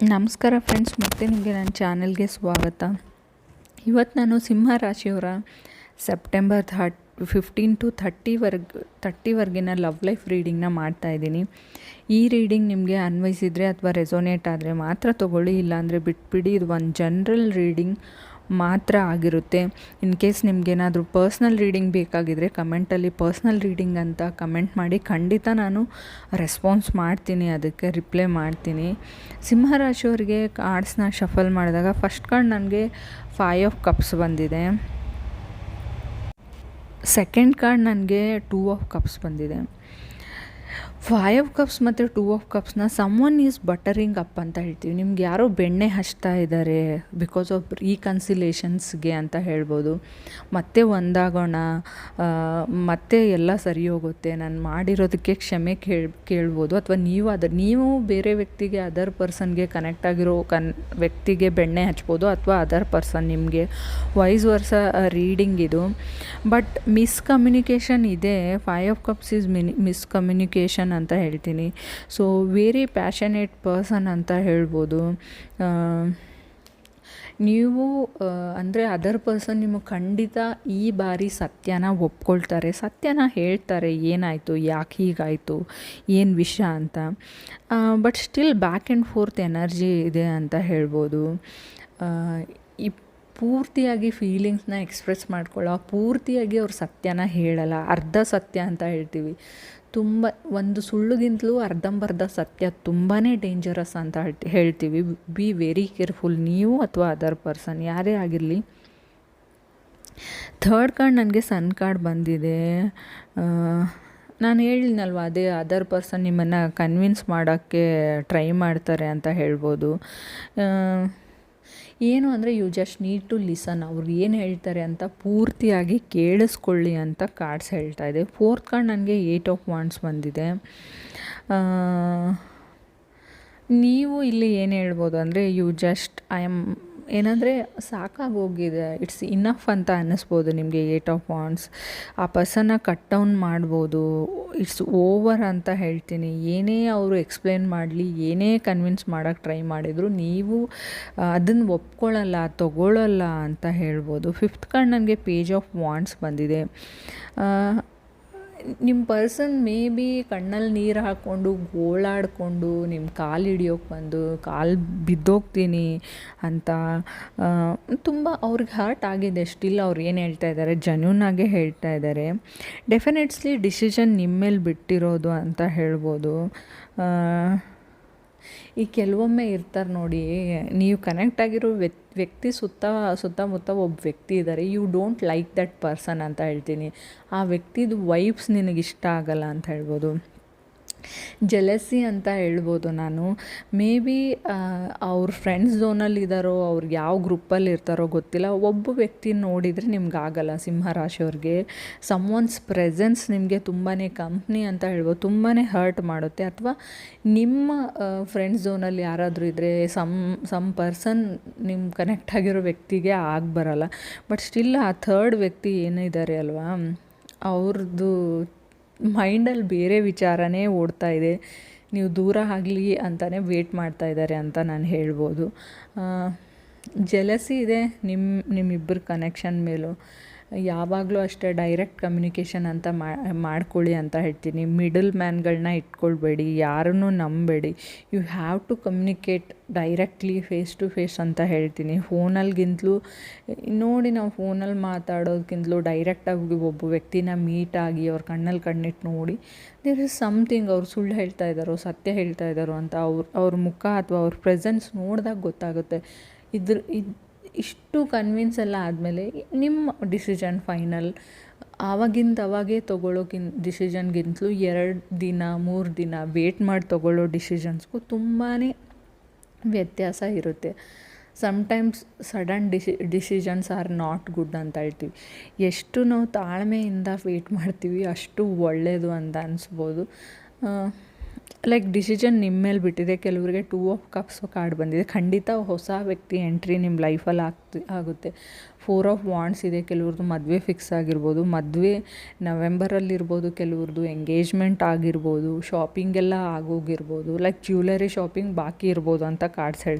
ನಮಸ್ಕಾರ ಫ್ರೆಂಡ್ಸ್ ಮತ್ತೆ ನಿಮಗೆ ನನ್ನ ಚಾನೆಲ್ಗೆ ಸ್ವಾಗತ. ಇವತ್ತು ನಾನು ಸಿಂಹ ರಾಶಿಯವರ ಸೆಪ್ಟೆಂಬರ್ ಥರ್ಟ್ ಫಿಫ್ಟೀನ್ ಟು ಥರ್ಟಿವರೆಗೆ ಥರ್ಟಿವರೆಗಿನ ಲವ್ ಲೈಫ್ ರೀಡಿಂಗ್ನ ಮಾಡ್ತಾಯಿದ್ದೀನಿ ಈ ರೀಡಿಂಗ್ ನಿಮಗೆ ಅನ್ವಯಿಸಿದರೆ ಅಥವಾ ರೆಸೋನೇಟ್ ಆದರೆ ಮಾತ್ರ ತೊಗೊಳ್ಳಿ, ಇಲ್ಲಾಂದರೆ ಬಿಟ್ಬಿಡಿ. ಇದು ಒಂದು ಜನ್ರಲ್ ರೀಡಿಂಗ್ ಮಾತ್ರ ಆಗಿರುತ್ತೆ. ಇನ್ ಕೇಸ್ ನಿಮಗೇನಾದರೂ ಪರ್ಸ್ನಲ್ ರೀಡಿಂಗ್ ಬೇಕಾಗಿದ್ದರೆ ಕಮೆಂಟಲ್ಲಿ ಪರ್ಸ್ನಲ್ ರೀಡಿಂಗ್ ಅಂತ ಕಮೆಂಟ್ ಮಾಡಿ ಖಂಡಿತ ನಾನು ರೆಸ್ಪಾನ್ಸ್ ಮಾಡ್ತೀನಿ, ಅದಕ್ಕೆ ರಿಪ್ಲೈ ಮಾಡ್ತೀನಿ. ಸಿಂಹರಾಶಿಯವರಿಗೆ ಕಾರ್ಡ್ಸ್ನ ಶಫಲ್ ಮಾಡಿದಾಗ ಫಸ್ಟ್ ಕಾರ್ಡ್ ನನಗೆ ಫೈವ್ ಆಫ್ ಕಪ್ಸ್ ಬಂದಿದೆ. ಸೆಕೆಂಡ್ ಕಾರ್ಡ್ ನನಗೆ ಟೂ ಆಫ್ ಕಪ್ಸ್ ಬಂದಿದೆ. ಫೈವ್ ಆಫ್ ಕಪ್ಸ್ ಮತ್ತು ಟೂ ಆಫ್ ಕಪ್ಸ್ನ some one is buttering up ಅಂತ ಹೇಳ್ತೀವಿ. ನಿಮ್ಗೆ ಯಾರೋ ಬೆಣ್ಣೆ ಹಚ್ತಾ ಇದ್ದಾರೆ ಬಿಕಾಸ್ ಆಫ್ ರೀಕನ್ಸಿಲೇಷನ್ಸ್ಗೆ ಅಂತ ಹೇಳ್ಬೋದು. ಮತ್ತೆ ಒಂದಾಗೋಣ ಮತ್ತೆ ಎಲ್ಲ ಸರಿ ಹೋಗುತ್ತೆ, ನಾನು ಮಾಡಿರೋದಕ್ಕೆ ಕ್ಷಮೆ ಕೇಳ್, ಕೇಳ್ಬೋದು. ಅಥವಾ ನೀವು ಅದ ನೀವು ಬೇರೆ ವ್ಯಕ್ತಿಗೆ ಅದರ್ ಪರ್ಸನ್ಗೆ ಕನೆಕ್ಟ್ ಆಗಿರೋ ಕನ್, ವ್ಯಕ್ತಿಗೆ ಬೆಣ್ಣೆ ಹಚ್ಬೋದು ಅಥವಾ ಅದರ್ ಪರ್ಸನ್ ನಿಮಗೆ. ವೈಸ್ ವರ್ಸ ರೀಡಿಂಗ್ ಇದು. ಬಟ್ ಮಿಸ್ಕಮ್ಯುನಿಕೇಷನ್ ಇದೆ. Five of cups is mini miscommunication ಅಂತ ಹೇಳ್ತೀನಿ. ಸೊ ವೆರಿ ಪ್ಯಾಷನೇಟ್ ಪರ್ಸನ್ ಅಂತ ಹೇಳ್ಬೋದು. ನೀವು ಅಂದರೆ ಅದರ್ ಪರ್ಸನ್ ನಿಮಗೆ ಖಂಡಿತ ಈ ಬಾರಿ ಸತ್ಯನ ಒಪ್ಕೊಳ್ತಾರೆ. ಸತ್ಯನ ಹೇಳ್ತಾರೆ, ಏನಾಯಿತು, ಯಾಕೆ ಹೀಗಾಯಿತು, ಏನು ವಿಷಯ ಅಂತ. But still back and forth energy ಇದೆ ಅಂತ ಹೇಳ್ಬೋದು. ಈ ಪೂರ್ತಿಯಾಗಿ ಫೀಲಿಂಗ್ಸ್ನ ಎಕ್ಸ್ಪ್ರೆಸ್ ಮಾಡ್ಕೊಳ್ಳೋ ಪೂರ್ತಿಯಾಗಿ ಅವ್ರು ಸತ್ಯನ ಹೇಳಲ್ಲ. ಅರ್ಧ ಸತ್ಯ ಅಂತ ಹೇಳ್ತೀವಿ. ತುಂಬ ಒಂದು ಸುಳ್ಳುಗಿಂತಲೂ ಅರ್ಧಂಬರ್ಧ ಸತ್ಯ ತುಂಬಾ ಡೇಂಜರಸ್ ಅಂತ ಹೇಳ್ತೀವಿ. ಬಿ ವೆರಿ ಕೇರ್ಫುಲ್ ನೀವು ಅಥವಾ ಅದರ್ ಪರ್ಸನ್ ಯಾರೇ ಆಗಿರಲಿ. ಥರ್ಡ್ ಕಾರ್ಡ್ ನನಗೆ ಸನ್ ಕಾರ್ಡ್ ಬಂದಿದೆ. ನಾನು ಹೇಳಿದ್ನಲ್ವ, ಅದೇ ಅದರ್ ಪರ್ಸನ್ ನಿಮ್ಮನ್ನು ಕನ್ವಿನ್ಸ್ ಮಾಡೋಕ್ಕೆ ಟ್ರೈ ಮಾಡ್ತಾರೆ ಅಂತ ಹೇಳ್ಬೋದು. ಏನು ಅಂದರೆ you just need to listen ಅವ್ರು ಏನು ಹೇಳ್ತಾರೆ ಅಂತ ಪೂರ್ತಿಯಾಗಿ ಕೇಳಿಸ್ಕೊಳ್ಳಿ ಅಂತ ಕಾರ್ಡ್ಸ್ ಹೇಳ್ತಾ ಇದೆ. ಫೋರ್ತ್ ಕಾರ್ಡ್ ನನಗೆ ಏಟ್ ಆಫ್ ವಾಂಡ್ಸ್ ಬಂದಿದೆ. ನೀವು ಇಲ್ಲಿ ಏನು ಹೇಳ್ಬೋದು ಅಂದರೆ ಯು ಜಸ್ಟ್ ಐ ಆಮ್ ಏನಂದರೆ ಸಾಕಾಗೋಗಿದೆ ಇಟ್ಸ್ ಇನಫ್ ಅಂತ ಅನ್ನಿಸ್ಬೋದು ನಿಮಗೆ ಏಟ್ ಆಫ್ ವಾಂಡ್ಸ್ ಆ ಪರ್ಸನ್ನ ಕಟ್ ಡೌನ್ ಮಾಡ್ಬೋದು. ಇಟ್ಸ್ ಓವರ್ ಅಂತ ಹೇಳ್ತೀನಿ. ಏನೇ ಅವರು ಎಕ್ಸ್ಪ್ಲೇನ್ ಮಾಡಲಿ, ಏನೇ ಕನ್ವಿನ್ಸ್ ಮಾಡೋಕ್ಕೆ ಟ್ರೈ ಮಾಡಿದ್ರು, ನೀವು ಅದನ್ನು ಒಪ್ಕೊಳ್ಳಲ್ಲ, ತಗೊಳ್ಳಲ್ಲ ಅಂತ ಹೇಳ್ಬೋದು. ಫಿಫ್ತ್ ಕಾರ್ಡ್ ನನಗೆ ಪೇಜ್ ಆಫ್ ವಾಂಡ್ಸ್ ಬಂದಿದೆ. ನಿಮ್ಮ ಪರ್ಸನ್ ಮೇ ಬಿ ಕಣ್ಣಲ್ಲಿ ನೀರು ಹಾಕ್ಕೊಂಡು ಗೋಳಾಡಿಕೊಂಡು ನಿಮ್ಮ ಕಾಲು ಹಿಡಿಯೋಕೆ ಬಂದು, ಕಾಲು ಬಿದ್ದೋಗ್ತೀನಿ ಅಂತ ತುಂಬ ಅವ್ರಿಗೆ ಹರ್ಟ್ ಆಗಿದೆ ಸ್ಟಿಲ್ ಅವ್ರು ಏನು ಹೇಳ್ತಾ ಇದ್ದಾರೆ ಜನ್ಯೂನಾಗೆ ಹೇಳ್ತಾ ಇದ್ದಾರೆ ಡೆಫಿನೆಟ್ಸ್ಲಿ ಡಿಸಿಷನ್ ನಿಮ್ಮ ಮೇಲೆ ಬಿಟ್ಟಿರೋದು ಅಂತ ಹೇಳ್ಬೋದು. ಈ ಕೆಲವೊಮ್ಮೆ ಇರ್ತಾರೆ ನೋಡಿ, ನೀವು ಕನೆಕ್ಟ್ ಆಗಿರೋ ವ್ಯಕ್ತಿ ಸುತ್ತ, ಸುತ್ತಮುತ್ತ ಒಬ್ಬ ವ್ಯಕ್ತಿ ಇದ್ದಾರೆ you don't like that person ಅಂತ ಹೇಳ್ತೀನಿ. ಆ ವ್ಯಕ್ತಿದು ವೈಬ್ಸ್ ನಿನಗೆ ಇಷ್ಟ ಆಗಲ್ಲ ಅಂತ ಹೇಳ್ಬೋದು. ಜೆಲಸಿ ಅಂತ ಹೇಳ್ಬೋದು ನಾನು. ಮೇ ಬಿ ಅವ್ರ ಫ್ರೆಂಡ್ಸ್ ಝೋನಲ್ಲಿ ಇದ್ದಾರೋ ಅವ್ರು ಯಾವ ಗ್ರೂಪಲ್ಲಿ ಇರ್ತಾರೋ ಗೊತ್ತಿಲ್ಲ. ಒಬ್ಬ ವ್ಯಕ್ತಿ ನೋಡಿದರೆ ನಿಮ್ಗೆ ಆಗಲ್ಲ ಸಿಂಹರಾಶಿಯವ್ರಿಗೆ ಸಮ್ ಒನ್ಸ್ ಪ್ರೆಸೆನ್ಸ್ ನಿಮಗೆ ತುಂಬಾ ಕಂಪ್ನಿ ಅಂತ ಹೇಳ್ಬೋದು. ತುಂಬಾ ಹರ್ಟ್ ಮಾಡುತ್ತೆ. ಅಥವಾ ನಿಮ್ಮ ಫ್ರೆಂಡ್ಸ್ ಝೋನಲ್ಲಿ ಯಾರಾದರೂ ಇದ್ದರೆ ಸಮ್ ಸಮ್ ಪರ್ಸನ್ ನಿಮ್ಮ ಕನೆಕ್ಟ್ ಆಗಿರೋ ವ್ಯಕ್ತಿಗೆ ಆಗಿ ಬರಲ್ಲ. ಬಟ್ ಸ್ಟಿಲ್ ಆ ಥರ್ಡ್ ವ್ಯಕ್ತಿ ಏನಿದ್ದಾರೆ ಅಲ್ವಾ? ಅವ್ರದ್ದು ಮೈಂಡಲ್ಲಿ ಬೇರೆ ವಿಚಾರನೇ ಓಡ್ತಾ ಇದೆ. ನೀವು ದೂರ ಆಗಲಿ ಅಂತಲೇ ವೇಟ್ ಮಾಡ್ತಾ ಇದ್ದಾರೆ ಅಂತ ನಾನು ಹೇಳ್ಬೋದು. ಜಲಸಿ ಇದೆ ನಿಮ್ಮ ನಿಮ್ಮಿಬ್ಬರ ಕನೆಕ್ಷನ್ ಮೇಲೂ. ಯಾವಾಗಲೂ ಅಷ್ಟೇ ಡೈರೆಕ್ಟ್ ಕಮ್ಯುನಿಕೇಷನ್ ಅಂತ ಮಾಡ್ಕೊಳ್ಳಿ ಅಂತ ಹೇಳ್ತೀನಿ. ಮಿಡಲ್ ಮ್ಯಾನ್ಗಳನ್ನ ಇಟ್ಕೊಳ್ಬೇಡಿ, ಯಾರನ್ನೂ ನಂಬಬೇಡಿ you have to communicate directly face to face ಅಂತ ಹೇಳ್ತೀನಿ. ಫೋನಲ್ಲಿಗಿಂತಲೂ ನೋಡಿ ನಾವು ಫೋನಲ್ಲಿ ಮಾತಾಡೋದಕ್ಕಿಂತಲೂ ಡೈರೆಕ್ಟಾಗಿ ಒಬ್ಬ ವ್ಯಕ್ತಿನ ಮೀಟ್ ಆಗಿ ಅವ್ರ ಕಣ್ಣಲ್ಲಿ ಕಣ್ಣಿಟ್ಟು ನೋಡಿ ದೇರ್ ಇಸ್ ಸಮಥಿಂಗ್ ಅವ್ರು ಸುಳ್ಳು ಹೇಳ್ತಾ ಇದ್ದಾರೋ ಸತ್ಯ ಹೇಳ್ತಾ ಇದ್ದಾರೋ ಅಂತ ಅವ್ರ ಅವ್ರ ಮುಖ ಅಥವಾ ಅವ್ರ ಪ್ರೆಸೆನ್ಸ್ ನೋಡಿದಾಗ ಗೊತ್ತಾಗುತ್ತೆ. ಇದ್ರ, ಇದು ಇಷ್ಟು ಕನ್ವಿನ್ಸ್ ಎಲ್ಲ ಆದಮೇಲೆ ನಿಮ್ಮ ಡಿಸಿಷನ್ ಫೈನಲ್ ಆವಾಗಿಂದ ಅವಾಗೇ ತೊಗೊಳ್ಳೋಕ್ಕಿಂತ ಡಿಸಿಷನ್ಗಿಂತಲೂ ಎರಡು ದಿನ, ಮೂರು ದಿನ ವೇಟ್ ಮಾಡಿ ತೊಗೊಳ್ಳೋ ಡಿಸಿಷನ್ಸ್ಗೂ ತುಂಬಾ ವ್ಯತ್ಯಾಸ ಇರುತ್ತೆ. Sometimes sudden deci decisions are not good ಅಂತ ಹೇಳ್ತೀವಿ. ಎಷ್ಟು ನಾವು ತಾಳ್ಮೆಯಿಂದ ವೇಟ್ ಮಾಡ್ತೀವಿ, ಅಷ್ಟು ಒಳ್ಳೆಯದು ಅಂತ ಅನಿಸ್ಬೋದು. ಲೈಕ್ ಡಿಸಿಷನ್ ನಿಮ್ಮ ಮೇಲೆ ಬಿಟ್ಟಿದೆ. ಕೆಲವರಿಗೆ ಟೂ ಆಫ್ ಕಪ್ಸ್ ಕಾರ್ಡ್ ಬಂದಿದೆ. ಖಂಡಿತ ಹೊಸ ವ್ಯಕ್ತಿ ಎಂಟ್ರಿ ನಿಮ್ಮ ಲೈಫಲ್ಲಿ ಆಗ್ತಿ, ಆಗುತ್ತೆ. ಫೋರ್ ಆಫ್ ವಾಂಡ್ಸ್ ಇದೆ. ಕೆಲವ್ರದ್ದು ಮದುವೆ ಫಿಕ್ಸ್ ಆಗಿರ್ಬೋದು. ಮದುವೆ ನವೆಂಬರಲ್ಲಿರ್ಬೋದು. ಕೆಲವ್ರದ್ದು ಎಂಗೇಜ್ಮೆಂಟ್ ಆಗಿರ್ಬೋದು. ಶಾಪಿಂಗೆಲ್ಲ ಆಗೋಗಿರ್ಬೋದು. ಲೈಕ್ ಜ್ಯುವೆಲರಿ ಶಾಪಿಂಗ್ ಬಾಕಿ ಇರ್ಬೋದು ಅಂತ ಕಾರ್ಡ್ಸ್ ಹೇಳ್ತಾ